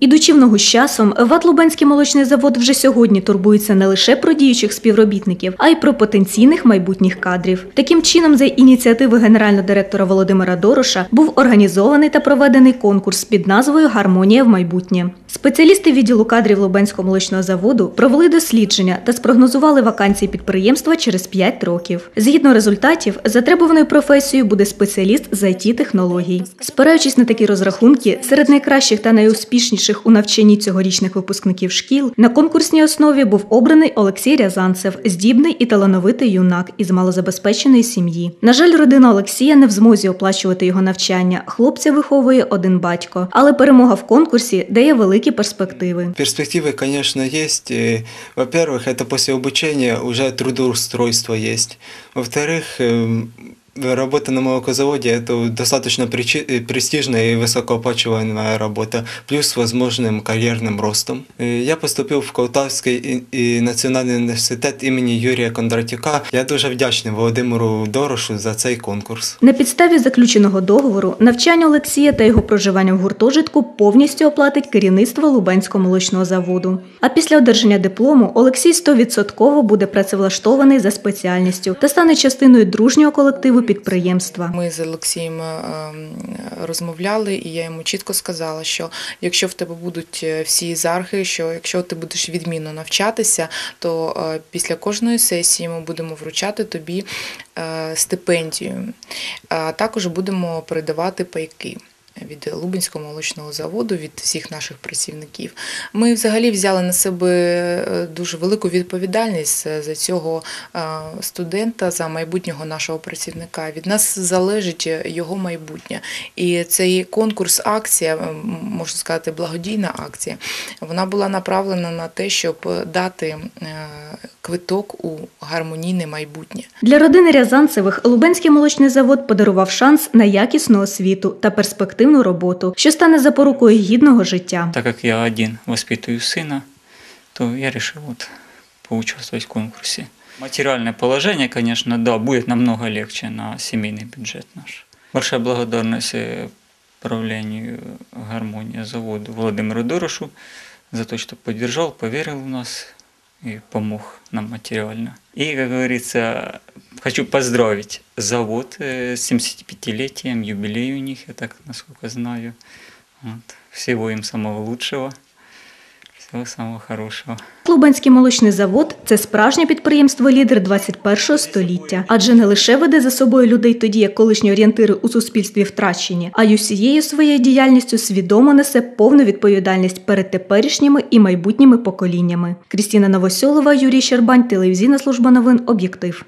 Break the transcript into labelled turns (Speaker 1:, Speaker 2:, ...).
Speaker 1: Ідучи в ногу з часом, ВАТ Лубенський молочний завод вже сьогодні турбується не лише про діючих співробітників, а й про потенційних майбутніх кадрів. Таким чином, за ініціативи генерального директора Володимира Дороша, був організований та проведений конкурс під назвою Гармонія в майбутнє. Спеціалісти відділу кадрів Лубенського молочного заводу провели дослідження та спрогнозували вакансії підприємства через 5 років. Згідно результатів, затребуваною професією буде спеціаліст з it технологій. Спираючись на такі розрахунки, серед найкращих та найуспішніших у навчанні цьогорічних випускників шкіл на конкурсній основі був обраний Олексій Рязанцев, здібний і талановитий юнак із малозабезпеченої сім'ї. На жаль, родина Олексія не в змозі оплачувати його навчання. Хлопця виховує один батько, але перемога в конкурсі дає великі перспективи.
Speaker 2: Перспективы, конечно, есть. Э, Во-первых, это после обучения уже трудоустройство есть. Во-вторых, эм, работа на молокозаводе – это достаточно причи- э, престижная и высокооплачиваемая работа, плюс с возможным карьерным ростом. Э, Я поступил в Колтавський і- і національний університет імені Юрія Кондратюка. Я дуже вдячний Володимиру Дорошу за цей конкурс.
Speaker 1: На підставі заключеного договору навчання Олексія та його проживання в гуртожитку повністю оплатить керівництво Лубенського молочного заводу. А після одержання диплому Олексій 100% буде працевлаштований за спеціальністю та стане частиною дружнього колективу підприємства.
Speaker 3: Ми з Олексієм е, ем, розмовляли, і я йому чітко сказала, що якщо в тебе будуть е, всі зарги, що якщо ти будеш відмінно навчатися, то е, після кожної сесії ми будемо вручати тобі стипендію, а також будемо передавати пайки. Від Лубенського молочного заводу, від всіх наших працівників. Ми взагалі взяли на себе е, дуже велику відповідальність за цього е, студента, за майбутнього нашого працівника. Від нас залежить його майбутнє. І цей конкурс, акція, м, можна сказати, благодійна акція, вона була направлена на те, щоб дати е, квиток у гармонійне майбутнє.
Speaker 1: Для родини Рязанцевих Лубенський молочний завод подарував шанс на якісну освіту та перспективну роботу, що стане запорукою гідного життя.
Speaker 4: Так как я один воспитываю сына, то я решил вот поучаствовать в конкурсе. Материальное положение, конечно, да, будет намного легче на семейный бюджет наш. Большая благодарность э, правлению «Гармония» заводу Владимиру Дорошу за то, что поддержал, поверил в нас и помог нам материально. И, как говорится, хочу поздравить завод с 75-летием, юбилей у них, я так, насколько знаю. Вот. Всего им самого лучшего, всего самого хорошего.
Speaker 1: Лубенський молочний завод це справжнє підприємство лідер 21 століття, адже не лише веде за собою людей тоді, як колишні орієнтири у суспільстві втрачені, а й усією своєю діяльністю свідомо несе повну відповідальність перед теперішніми і майбутніми поколіннями. Крістіна Новосьолова, Юрій Щербань, телевізійна служба новин Об'єктив.